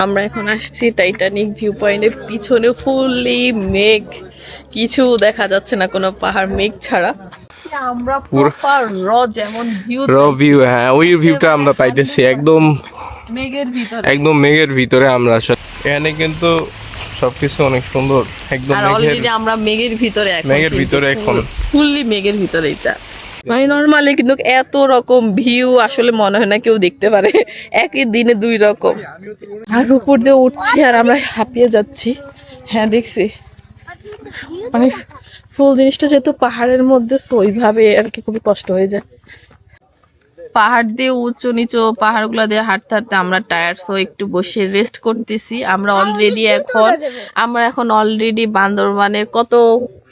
আমরা এখন আসছি টাইটানিক ভিউ পয়েন্টের পিছনে। ফুললি মেঘ। কিছু দেখা যাচ্ছে না কোনো পাহাড় মেঘ ছাড়া। আমরা পুরো- প্রপার র যেমন ভিউ র ভিউ হ্যাঁ ওই ভিউটা আমরা পাইতেছি একদম মেঘের ভিতরে। একদম মেঘের ভিতরে আমরা আসলে। এখানে কিন্তু সবকিছু অনেক সুন্দর একদম মেঘের অলরেডি আমরা মেঘের ভিতরে এখন মেঘের ভিতরে এখন। ফুললি মেঘের ভিতরে এটা। মানে নর্মালি কিন্তু এত রকম ভিউ আসলে মনে হয় না কেউ দেখতে পারে। একই দিনে দুই রকম। আর উপর দিয়ে উঠছি আর আমরা হাঁপিয়ে যাচ্ছি। হ্যাঁ দেখছি। মানে ফুল জিনিসটা যেহেতু পাহাড়ের মধ্যে so ওইভাবে আর কি খুবই কষ্ট হয়ে যায়। পাহাড় দিয়ে উঁচু নিচু পাহাড়গুলো দিয়ে হাঁটতে হাঁটতে আমরা টায়ার সো একটু বসে রেস্ট করতেছি। আমরা অলরেডি এখন আমরা এখন অলরেডি বান্দরবানের কত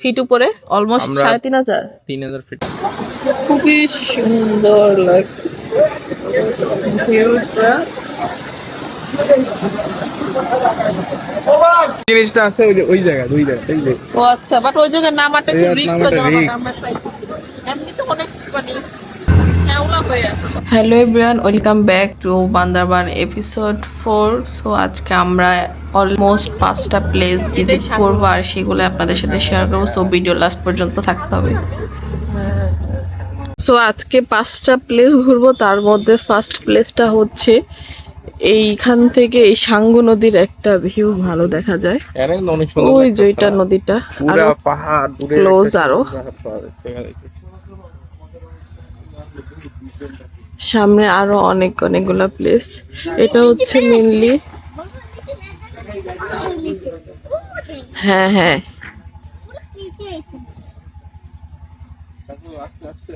ফিট উপরে? অলমোস্ট সাড়ে তিন হাজার? তিন হাজার ফিট খুবই সুন্দর লাগছে। জিনিসটা আছে ওই ওই জায়গা ওই জায়গা যে। ও আচ্ছা বাট ওই জায়গায় নামাটা জায়গায় রিস্ক হয়ে যাবে আমরা চাই এমনিতে অনেক মানে হয়ে hello everyone welcome back to Bandarban episode four so আজকে আমরা অলমোস্ট পাঁচটা প্লেস ভিজিট করব আর সেগুলো আপনাদের সাথে শেয়ার করব। সো ভিডিও লাস্ট পর্যন্ত থাকতে হবে। সো আজকে পাঁচটা প্লেস ঘুরবো তার মধ্যে ফার্স্ট প্লেসটা হচ্ছে এইখান থেকে এই সাঙ্গু নদীর একটা ভিউ ভালো দেখা যায় ওই। যে এটা নদীটা আরও পাহাড় দূরে close আরও। সামনে আরও অনেক অনেকগুলা প্লেস এটা হচ্ছে মেনলি হ্যাঁ হ্যাঁ সো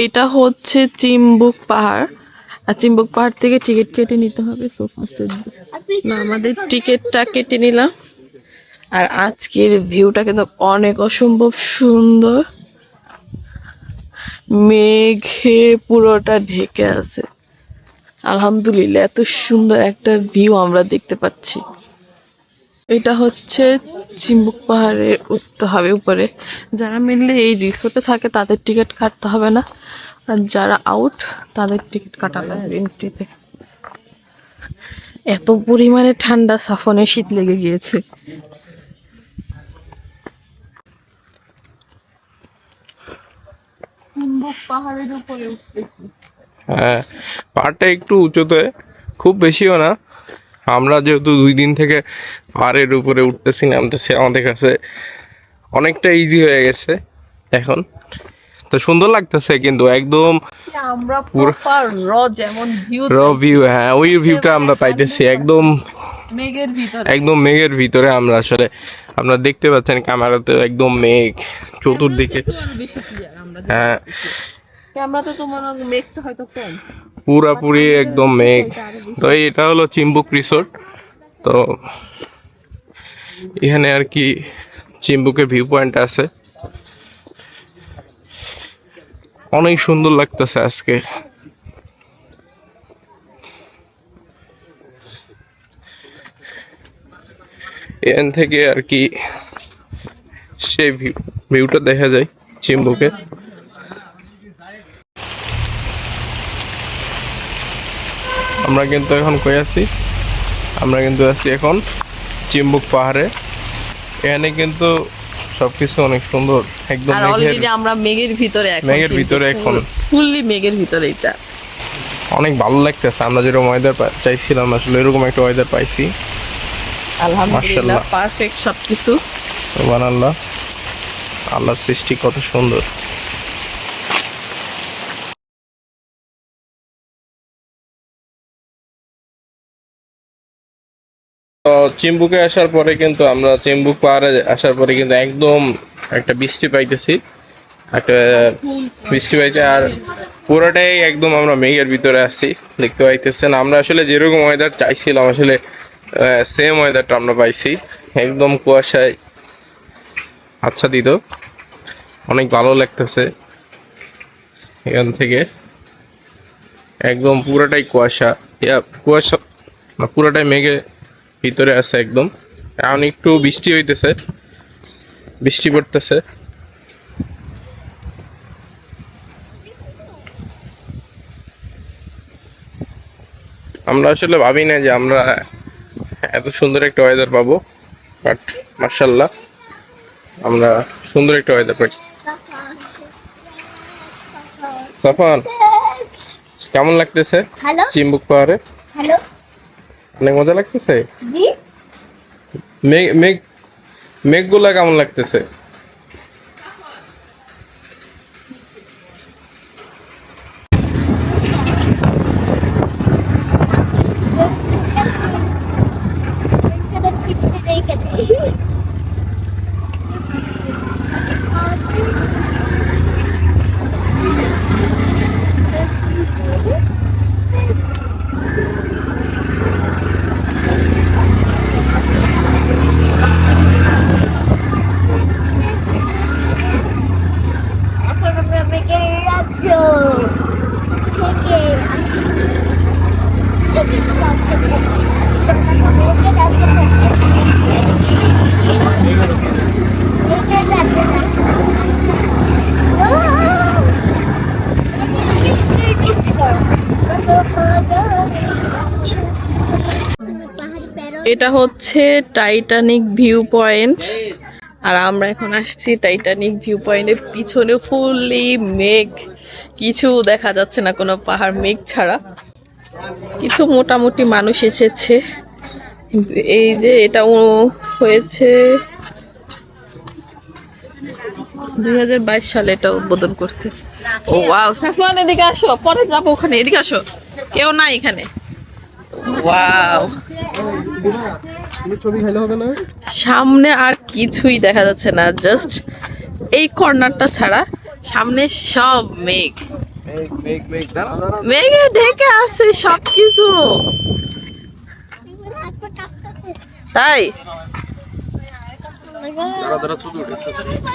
এইটা হচ্ছে চিম্বুক পাহাড়। আর চিম্বুক পাহাড় থেকে টিকিট কেটে নিতে হবে সো না, আমাদের টিকিটটা কেটে নিলাম। আর আজকের ভিউটা কিন্তু অনেক অসম্ভব সুন্দর। মেঘে পুরোটা ঢেকে আছে। আলহামদুলিল্লাহ, এত সুন্দর একটা ভিউ আমরা দেখতে পাচ্ছি। এটা হচ্ছে চিম্বুক পাহাড়ে উঠতে হবে উপরে। যারা মেনলি এই রিসোর্টে থাকে তাদের টিকিট কাটতে হবে না। আর যারা আউট তাদের টিকিট কাটা লাগবে এন্ট্রিতে এত পরিমাণে ঠান্ডা সাফনে শীত লেগে গিয়েছে। চিম্বুক পাহাড়ের উপরে উঠতেছি। হ্যাঁ পাহাড়টা একটু উঁচুতে খুব বেশিও না। আমরা যেহেতু দুই দিন থেকে পাহাড়ের উপরে উঠতেছি নামতেছি আমাদের কাছে অনেকটা ইজি হয়ে গেছে এখন। তো সুন্দর লাগতেছে কিন্তু একদম আমরা প্রপার র যেমন ভিউ র ভিউ হ্যাঁ ওই ভিউটা আমরা পাইতেছি একদম মেঘের ভিতরে। একদম মেঘের ভিতরে আমরা আসলে আপনারা দেখতে পাচ্ছেন ক্যামেরাতে একদম মেঘ চতুর্দিকে। হ্যাঁ। ক্যামেরাতে তোমার মেঘটা হয়তো কম। পুরাপুরি একদম মেঘ। তো এটা হলো চিম্বুক রিসোর্ট। তো এখানে আর কি চিম্বুকের ভিউ পয়েন্ট আছে। অনেক সুন্দর লাগতেছে আজকে। এখান থেকে আর কি সেই ভিউ ভিউটা দেখা যায় চিম্বুকে। আমরা কিন্তু এখন কই আছি? আমরা কিন্তু আছি এখন চিম্বুক পাহাড়ে। এখানে কিন্তু সবকিছু অনেক সুন্দর একদম অলরেডি আমরা মেঘের ভিতরে এখন মেঘের ভিতরে এখন। ফুললি মেঘের ভিতরে এটা। অনেক ভালো লাগতেছে আমরা যেরকম ওয়েদার চাইছিলাম আসলে এরকম একটা ওয়েদার পাইছি। আলহামদুলিল্লাহ পারফেক্ট সবকিছু। সোবান আল্লাহ আল্লাহর সৃষ্টি কত সুন্দর। চিম্বুকে আসার পরে কিন্তু আমরা চিম্বুক পাহাড়ে আসার পরে কিন্তু একদম একটা বৃষ্টি পাইতেছি। একটা বৃষ্টি পাইছে আর পুরোটাই একদম আমরা মেঘের ভিতরে আসছি দেখতে পাইতেছেন। আমরা আসলে যেরকম ওয়েদার চাইছিলাম, আসলে সেম ওয়েদারটা আমরা পাইছি। একদম কুয়াশায় আচ্ছাদিত। অনেক ভালো লাগতেছে এখান থেকে। একদম পুরোটাই কুয়াশা। কুয়াশা পুরোটাই মেঘে ভিতরে আছে একদম। এখন একটু বৃষ্টি হইতেছে। বৃষ্টি পড়তেছে। আমরা আসলে ভাবি না যে আমরা এত সুন্দর একটা ওয়েদার পাবো বাট মার্শাল্লাহ আমরা সুন্দর একটা ওয়েদার পাইছি সাফান কেমন লাগতেছে চিম্বুক পাহাড়ে? হ্যালো অনেক মজা লাগতেছে? জি। মেঘ মেঘ মেঘগুলা কেমন লাগতেছে এখন আমরা মেঘের রাজ্য থেকে এটা হচ্ছে টাইটানিক ভিউ পয়েন্ট আর আমরা এখন আসছি টাইটানিক ভিউ পয়েন্টের পিছনে। ফুললি মেঘ। কিছু দেখা যাচ্ছে না কোনো পাহাড় মেঘ ছাড়া। কিছু মোটামুটি মানুষ এসেছে। এই যে এটা হয়েছে দুই হাজার বাইশ সালে এটা উদ্বোধন করছে। ও ওয়াও এদিকে আসো। পরে যাব ওখানে। এদিকে আসো। কেউ নাই এখানে। সামনে আর কিছুই দেখা যাচ্ছে না জাস্ট এই কর্নারটা ছাড়া সামনে সব মেঘ। মেঘে ঢেকে আছে সব কিছু তাই?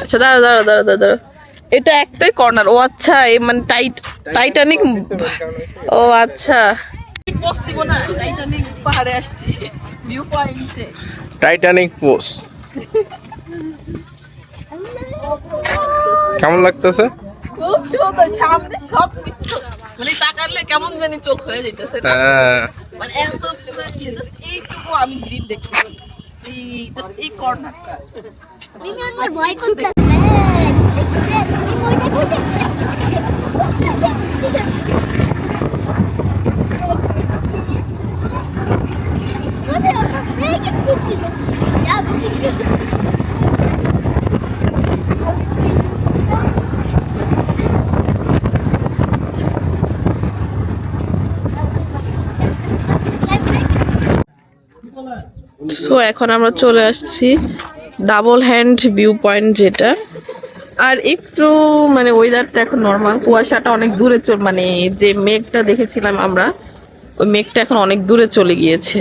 আচ্ছা এটা একটাই কর্নার ও আচ্ছা এই মানে টাইট টাইটানিক ও আচ্ছা। পোস্ট দিব না টাইটানিক পাহাড়ে আসছি ভিউ পয়েন্টে টাইটানিক পোস্ট কেমন লাগতেছে? খুব সুন্দর সামনে সব কিছু মানে তাকালে কেমন জানি চোখ হয়ে যাইতেছে না। হ্যাঁ। মানে এত জাস্ট এইটুকু আমি গ্রিন দেখতে এই জাস্ট এই কর্নারটা আমার ভয় করতেছে সো এখন আমরা চলে আসছি ডাবল হ্যান্ড ভিউ পয়েন্ট যেটা। আর একটু মানে ওয়েদারটা এখন নর্মাল কুয়াশাটা অনেক দূরে চল মানে যে মেঘটা দেখেছিলাম আমরা, ওই মেঘটা এখন অনেক দূরে চলে গিয়েছে।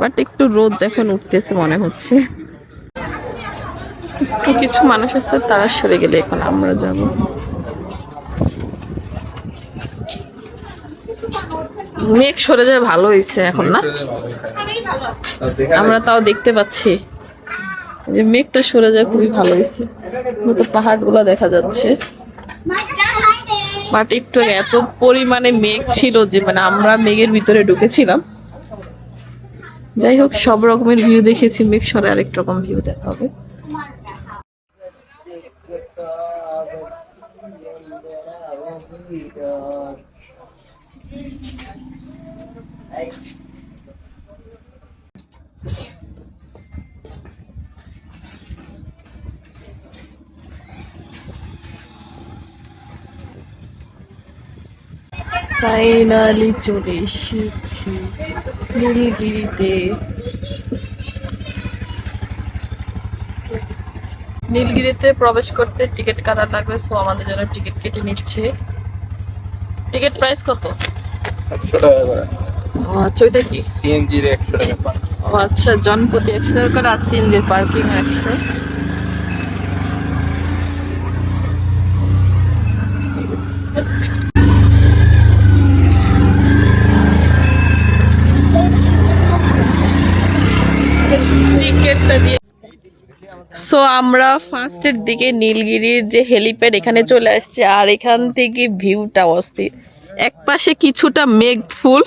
বাট একটু রোদ এখন উঠতেছে মনে হচ্ছে। কিছু মানুষ আছে, তারা সরে গেলে এখন আমরা যাব। মেঘ সরে যায় ভালো হয়েছে এখন, না? আমরা তাও দেখতে পাচ্ছি। যে মেঘটা সরে যায় খুবই ভালো হয়েছে। তো পাহাড়গুলো দেখা যাচ্ছে। বাট একটু এত পরিমাণে মেঘ ছিল যে মানে আমরা মেঘের ভিতরে ঢুকেছিলাম। যাই হোক সব রকমের ভিউ দেখেছি। মেঘ সরে আরেক রকম ভিউ দেখা হবে ফাইনালি চলে এসেছি। নীলগিরিতে। নীলগিরিতে প্রবেশ করতে টিকিট কাটা লাগবে সো আমাদের জন্য টিকিট কেটে নিচ্ছে। টিকিট প্রাইস কত? একশো টাকা করে। আচ্ছা ওইটা কি? সিএনজির একশো টাকা পার। আচ্ছা জনপ্রতি একশো টাকা করে আর সিএনজির পার্কিং একশো। সো আমরা ফার্স্টের দিকে নীলগিরির যে হেলিপ্যাড এখানে চলে আসছে, আর এখান থেকে ভিউটা অস্থির। এক পাশে কিছুটা মেঘ ফুল,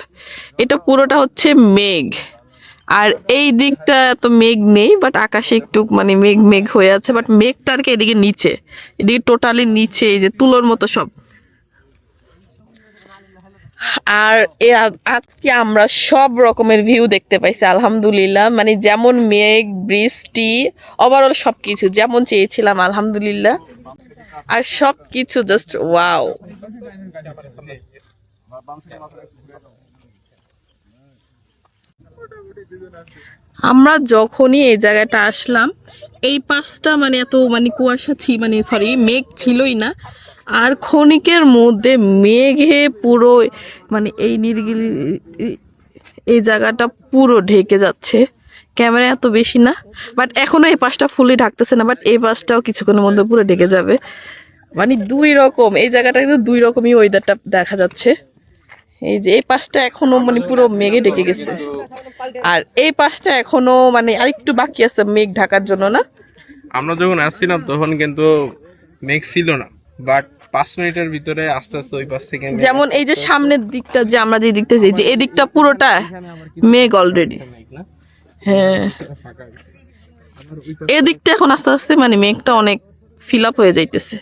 এটা পুরোটা হচ্ছে মেঘ। আর এই দিকটা এত মেঘ নেই বাট আকাশে একটু মানে মেঘ মেঘ হয়ে আছে বাট মেঘটা আর কি এদিকে নিচে। এদিকে টোটালি নিচে, এই যে তুলোর মতো সব। আর আজকে আমরা সব রকমের ভিউ দেখতে পাইছি, আলহামদুলিল্লাহ। মানে যেমন মেঘ, বৃষ্টি ওভারঅল সব কিছু যেমন চেয়েছিলাম, আলহামদুলিল্লাহ। আর সব কিছু জাস্ট ওয়াও আমরা যখনই এই জায়গাটা আসলাম, এই পাশটা মানে এত মানে কুয়াশা ছি মানে সরি মেঘ ছিলই না। আর ক্ষণিকের মধ্যে মেঘে পুরো মানে এই নীলগিরি এই জায়গাটা পুরো ঢেকে যাচ্ছে। ক্যামেরা এত বেশি না বাট এখনও এই পাশটা ফুলি ঢাকতেছে না বাট এই পাশটাও কিছুক্ষণের মধ্যে পুরো ঢেকে যাবে। মানে দুই রকম, এই জায়গাটা কিন্তু দুই রকমই ওয়েদারটা দেখা যাচ্ছে। এই যে এই পাশটা এখনও মানে পুরো মেঘে ঢেকে গেছে। আর এই পাশটা এখনও মানে আরেকটু বাকি আছে মেঘ ঢাকার জন্য না? আমরা যখন আসছিলাম তখন কিন্তু মেঘ ছিল না বাট পাঁচ মিনিটের ভিতরে আস্তে আস্তে ওই পাশ থেকে যেমন এই যে সামনের দিকটা যে আমরা যে দিকটা যাই যে এই দিকটা পুরোটা মেঘ অলরেডি হ্যাঁ। ফাঁকা হয়েছে এই দিকটা এখন আস্তে আস্তে মানে মেঘটা অনেক ফিল আপ হয়ে যাইতেছে।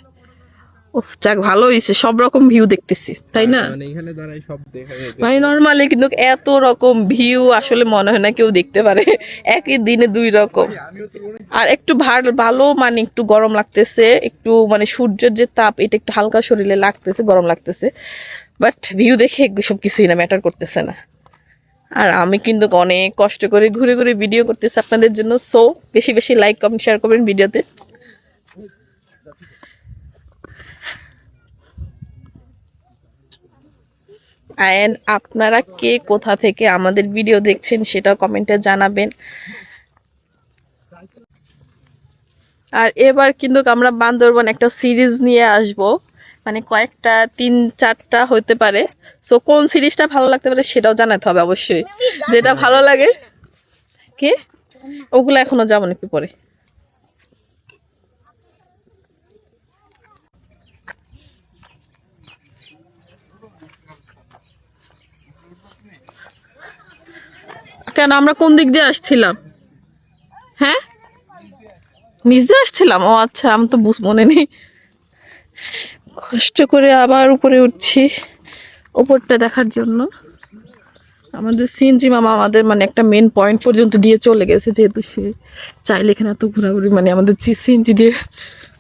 ও যাক ভালো হয়েছে সব রকম ভিউ দেখতেছি তাই না? মানে এখানে দাঁড়াই সব দেখা যায় মানে নর্মালি কিন্তু এত রকম ভিউ আসলে মনে হয় না কেউ দেখতে পারে একই দিনে দুই রকম। আর একটু ভালো ভালো মানে একটু গরম লাগতেছে একটু মানে সূর্যের যে তাপ এটা একটু হালকা শরীরে লাগতেছে গরম লাগতেছে। বাট ভিউ দেখে সব কিছুই না ম্যাটার করতেছে না। আর আমি কিন্তু অনেক কষ্ট করে ঘুরে ঘুরে ভিডিও করতেছি আপনাদের জন্য সো বেশি বেশি লাইক কমেন্ট শেয়ার করবেন ভিডিওতে অ্যান্ড আপনারা কে কোথা থেকে আমাদের ভিডিও দেখছেন সেটা কমেন্টে জানাবেন। আর এবার কিন্তু আমরা বান্দরবন একটা সিরিজ নিয়ে আসব। মানে কয়েকটা, তিন, চারটা হতে পারে। সো কোন সিরিজটা ভালো লাগতে পারে সেটাও জানাতে হবে অবশ্যই। যেটা ভালো লাগে, কে? ওগুলো এখনও যাব না একটু পরে। কেন? আমরা কোন দিক দিয়ে আসছিলাম? হ্যাঁ? নিচ দিয়ে আসছিলাম? ও আচ্ছা আমি তো বুঝ মনে নেই। কষ্ট করে আবার উপরে উঠছি। ওপরটা দেখার জন্য। আমাদের সিনজি মামা আমাদের মানে একটা মেন পয়েন্ট পর্যন্ত দিয়ে চলে গেছে, যেহেতু সে চাইলে এখানে এত ঘোরাঘুরি মানে আমাদের সিনজি দিয়ে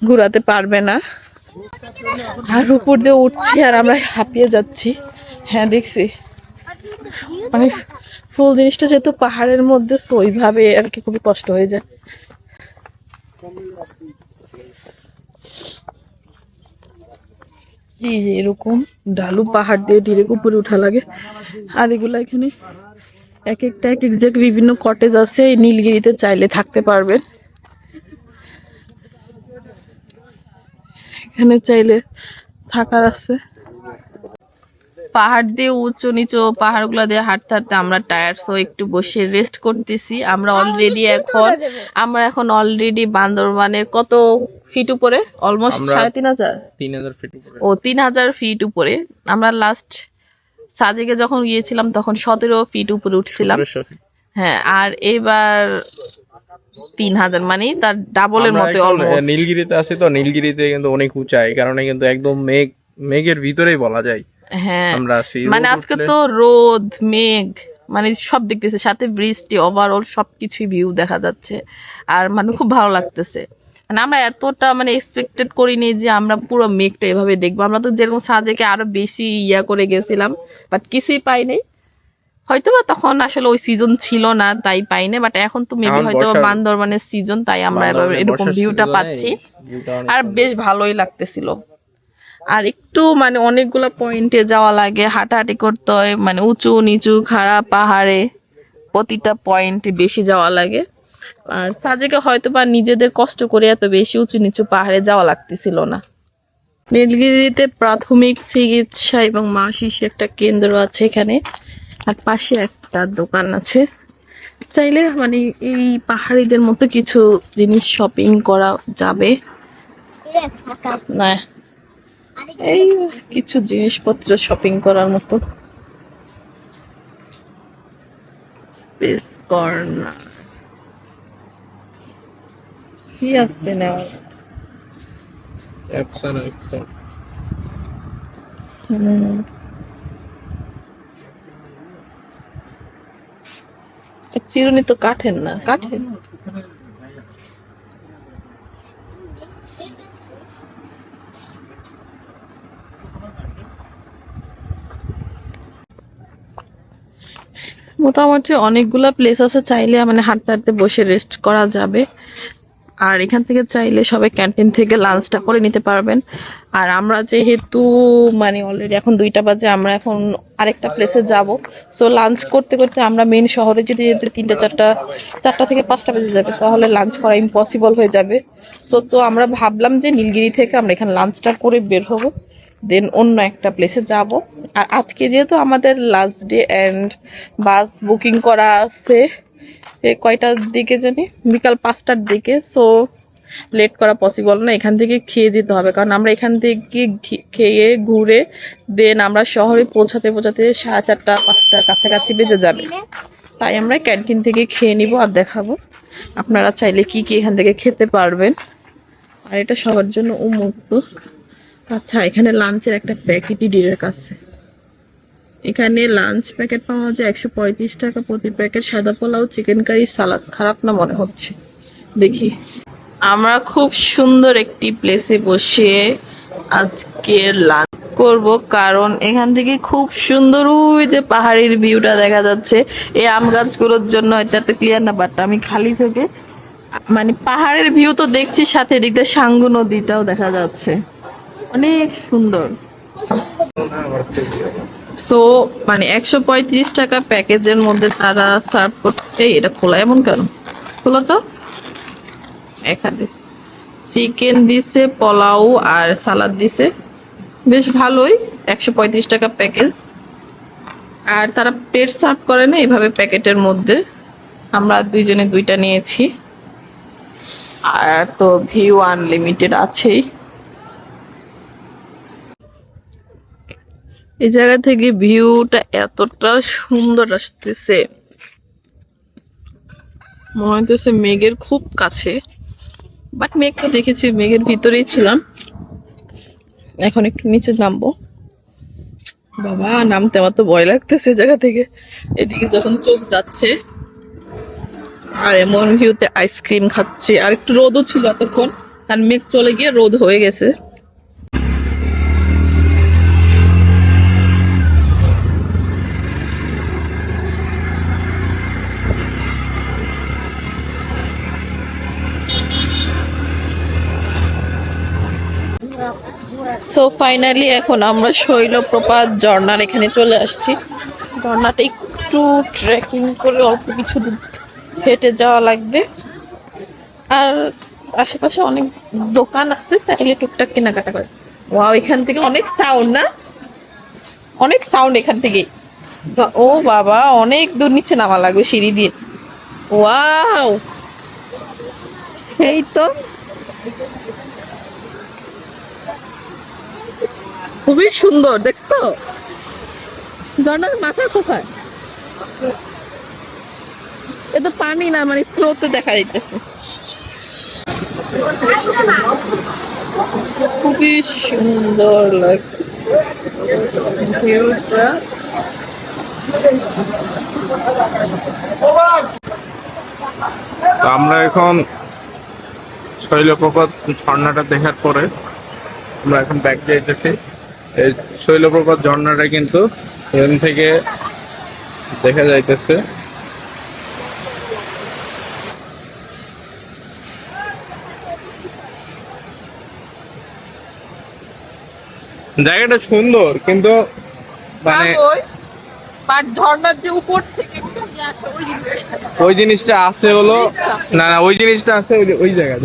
ঘোরাতে পারবে না। আর উপর দিয়ে উঠছি আর আমরা হাঁপিয়ে যাচ্ছি। হ্যাঁ দেখছি। মানে ফুল জিনিসটা যেহেতু পাহাড়ের মধ্যে, so ওইভাবে আর কি খুবই কষ্ট হয়ে যায়। যে এরকম ঢালু পাহাড় দিয়ে ডিরেক্ট উপরে উঠা লাগে। আর এগুলো এখানে এক একটা এক এক জায়গায় বিভিন্ন কটেজ আছে নীলগিরিতে চাইলে থাকতে পারবেন। এখানে চাইলে থাকার আছে। পাহাড় দিয়ে উঁচু নিচু পাহাড়গুলো দিয়ে হাঁটতে হাঁটতে আমরা টায়ার্ড সো একটু বসে রেস্ট করতেছি। আমরা অলরেডি এখন আমরা এখন অলরেডি বান্দরবানের কত ফিট উপরে? অলমোস্ট সাড়ে তিন হাজার? তিন হাজার ফিট উপরে। ও তিন হাজার ফিট উপরে। আমরা লাস্ট সাজেকে যখন গিয়েছিলাম তখন সতেরো ফিট উপরে উঠছিলাম। হ্যাঁ আর এবার তিন হাজার মানে তার ডাবলের মতো অলমোস্ট নীলগিরিতে আছে তো নীলগিরিতে কিন্তু অনেক উঁচাই কারণে কিন্তু একদম মেঘ মেঘের ভিতরেই বলা যায়। হ্যাঁ। আমরা মানে আজকে তো রোদ মেঘ মানে সব দেখতেছে। সাথে বৃষ্টি ওভারঅল সবকিছুই ভিউ দেখা যাচ্ছে। আর মানে খুব ভালো লাগতেছে। মানে আমরা এতটা মানে এক্সপেক্টেড করিনি যে আমরা পুরো মেঘটা এভাবে দেখব। আমরা তো যেরকম সাজেকে আরও বেশি ইয়া করে গেছিলাম বাট কিছুই পাই নাই হয়তো বা তখন আসলে ওই সিজন ছিল না তাই পাই না বাট এখন তো মেবি হয়তো বান্দরবানের সিজন তাই আমরা এরকম ভিউটা পাচ্ছি। আর বেশ ভালোই লাগতেছিল। আর একটু মানে অনেকগুলো পয়েন্টে যাওয়া লাগে হাঁটাহাঁটি করতে হয় মানে উঁচু নিচু খাড়া পাহাড়ে প্রতিটা পয়েন্টে বেশি যাওয়া লাগে। আর সাজেকে হয়তো বা নিজেদের কষ্ট করে এত বেশি উঁচু নিচু পাহাড়ে যাওয়া লাগতেছিল না। নীলগিরিতে প্রাথমিক চিকিৎসা এবং মা শিশু একটা কেন্দ্র আছে এখানে আর পাশে একটা দোকান আছে। চাইলে মানে এই পাহাড়িদের মতো কিছু জিনিস শপিং করা যাবে। না এই কিছু জিনিসপত্র শপিং করার মতো স্পেস কর্নার কি আছে নেওয়ার Epson, Epson। হুম। চিরুনি তো কাঠের না কাঠের মোটামুটি অনেকগুলা প্লেস আছে, চাইলে মানে হাঁটতে হাঁটতে বসে রেস্ট করা যাবে। আর এখান থেকে চাইলে সবাই ক্যান্টিন থেকে লাঞ্চটা করে নিতে পারবেন। আর আমরা যেহেতু মানে অলরেডি এখন দুইটা বাজে, আমরা এখন আরেকটা প্লেসে যাব। সো লাঞ্চ করতে করতে আমরা মেন শহরে যেতে যেতে তিনটা, চারটা চারটা থেকে পাঁচটা বেজে যাবে, তাহলে লাঞ্চ করা ইম্পসিবল হয়ে যাবে। সো তো আমরা ভাবলাম যে নীলগিরি থেকে আমরা এখানে লাঞ্চটা করে বের হব। দেন অন্য একটা প্লেসে যাব। আর আজকে যেহেতু আমাদের last day and bus booking করা আছে কয়টার দিকে জানি? বিকাল পাঁচটার দিকে সো লেট করা পসিবল না। এখান থেকে খেয়ে যেতে হবে। কারণ আমরা এখান থেকে খেয়ে ঘুরে দেন আমরা শহরে পৌঁছাতে পৌঁছাতে সাড়ে চারটা, পাঁচটার কাছাকাছি বেজে যাবে। তাই আমরা ক্যান্টিন থেকে খেয়ে নিব আর দেখাবো। আপনারা চাইলে কি কি এখান থেকে খেতে পারবেন। আর এটা সবার জন্য উন্মুক্ত। আচ্ছা এখানে লাঞ্চের একটা প্যাকেটই ডিরেক্ট আছে। এখানে লাঞ্চ প্যাকেট পাওয়া যায় একশো পঁয়ত্রিশ টাকা, প্রতি প্যাকেট সাদা পোলাও চিকেন কারি সালাদ খারাপ না মনে হচ্ছে? দেখি। আমরা খুব সুন্দর একটি প্লেসে বসে আজকে লাঞ্চ করব, কারণ এখান থেকে খুব সুন্দর, ওই যে পাহাড়ের ভিউটা দেখা যাচ্ছে। এই আম গাছগুলোর জন্য হয়তো এত ক্লিয়ার না বাট আমি খালি চোখে মানে পাহাড়ের ভিউ তো দেখছি, সাথে এদিক দিয়ে সাঙ্গু নদীটাও দেখা যাচ্ছে। অনেক সুন্দর। সো মানে একশো পঁয়ত্রিশ টাকা প্যাকেজের মধ্যে তারা সার্ভ করতে এটা খোলা, এমন কেন? খোলা তো? এখানে চিকেন দিছে, পোলাও আর সালাদ দিছে। বেশ ভালোই, একশো পঁয়ত্রিশ টাকা প্যাকেজ। আর তারা প্লেট সার্ভ করে না এইভাবে প্যাকেটের মধ্যে। আমরা দুইজনে দুইটা নিয়েছি। আর তো ভিউ আনলিমিটেড আছেই। এই জায়গা থেকে ভিউটা এতটা সুন্দর আসতেছে। মনে হইতেছে মেঘের খুব কাছে। বাট মেঘ তো দেখেছি, মেঘের ভিতরেই ছিলাম। এখন একটু নিচে নামবো। বাবা, নামতে আমার তো ভয় লাগতেছে জায়গা থেকে। এদিকে যখন চোখ যাচ্ছে, আর এমন ভিউতে আইসক্রিম খাচ্ছে। আর একটু রোদও ছিল এতক্ষণ। আর মেঘ চলে গিয়ে রোদ হয়ে গেছে। সো ফাইনালি এখন আমরা শৈলপ্রপাত ঝর্নার এখানে চলে আসছি। ঝর্নাটা একটু ট্রেকিং করে অল্প কিছু হেঁটে যাওয়া লাগবে। আর আশেপাশে অনেক দোকান আছে, চাইলে টুকটাক কেনাকাটা করে। ওয়াও এখান থেকে অনেক সাউন্ড না? অনেক সাউন্ড এখান থেকে ও বাবা, অনেক দূর নিচে নামা লাগবে সিঁড়ি দিয়ে। ওয়াও এই তো। খুবই সুন্দর, দেখছ? ঝর্ণার মাথা কোথায়? এ তো পানি না মানে স্রোতে দেখা যাইতেছে। খুবই সুন্দর লাগছে। আমরা এখন শৈলপ্রপাত ঝর্ণাটা দেখার পরে আমরা এখন ব্যাক যাইতেছি এই শৈলপ্রপাত ঝর্ণাটা কিন্তু এখান থেকে দেখা যাইতেছে। জায়গাটা সুন্দর কিন্তু মানে ওই জিনিসটা আছে। হলো না না ওই জিনিসটা আছে ওই জায়গা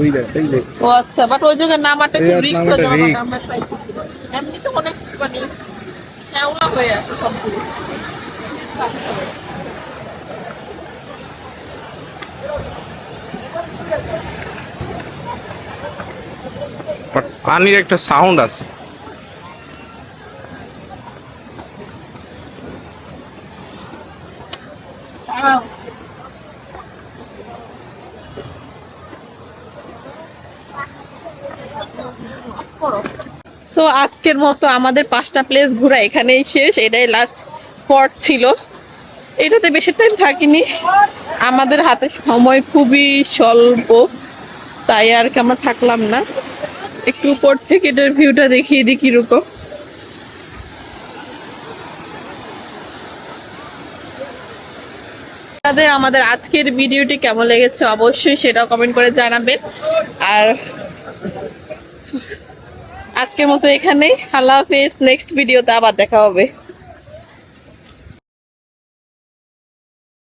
ও আচ্ছা বাট ওই জায়গায় নামাটা এই রিস্ক হয়ে যাওয়া আমরা চাই এমনি তো অনেক শ্যাওলা হয়ে আছে পানির একটা সাউন্ড আছে। সো আজকের মতো আমাদের পাঁচটা প্লেস ঘোরা এখানেই শেষ। এটাই লাস্ট স্পট ছিল। এটাতে বেশি টাইম থাকিনি। আমাদের হাতে সময় খুবই স্বল্প। তাই আর কি আমরা থাকলাম না। একটু উপর থেকে এটার ভিউটা দেখিয়ে দিই কীরকম। আমাদের আজকের ভিডিওটি কেমন লেগেছে অবশ্যই সেটা কমেন্ট করে জানাবেন। আর আজকের মতো এখানেই। আল্লাহ হাফেজ নেক্সট ভিডিওতে আবার দেখা হবে।